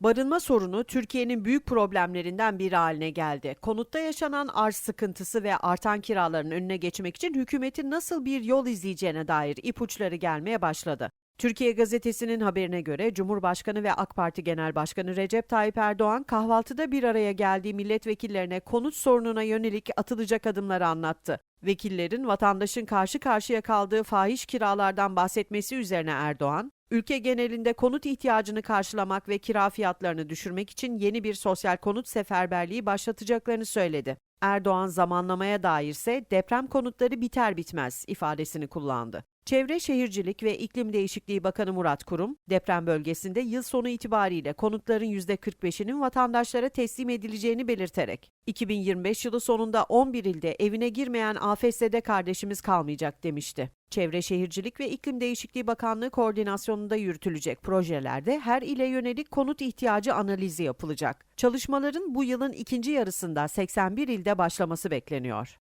Barınma sorunu Türkiye'nin büyük problemlerinden biri haline geldi. Konutta yaşanan arz sıkıntısı ve artan kiraların önüne geçmek için hükümetin nasıl bir yol izleyeceğine dair ipuçları gelmeye başladı. Türkiye Gazetesi'nin haberine göre Cumhurbaşkanı ve AK Parti Genel Başkanı Recep Tayyip Erdoğan kahvaltıda bir araya geldiği milletvekillerine konut sorununa yönelik atılacak adımları anlattı. Vekillerin vatandaşın karşı karşıya kaldığı fahiş kiralardan bahsetmesi üzerine Erdoğan, ülke genelinde konut ihtiyacını karşılamak ve kira fiyatlarını düşürmek için yeni bir sosyal konut seferberliği başlatacaklarını söyledi. Erdoğan zamanlamaya dairse deprem konutları biter bitmez ifadesini kullandı. Çevre Şehircilik ve İklim Değişikliği Bakanı Murat Kurum, deprem bölgesinde yıl sonu itibariyle konutların %45'inin vatandaşlara teslim edileceğini belirterek, 2025 yılı sonunda 11 ilde evine girmeyen AFS'de kardeşimiz kalmayacak demişti. Çevre Şehircilik ve İklim Değişikliği Bakanlığı koordinasyonunda yürütülecek projelerde her ile yönelik konut ihtiyacı analizi yapılacak. Çalışmaların bu yılın ikinci yarısında 81 ilde başlaması bekleniyor.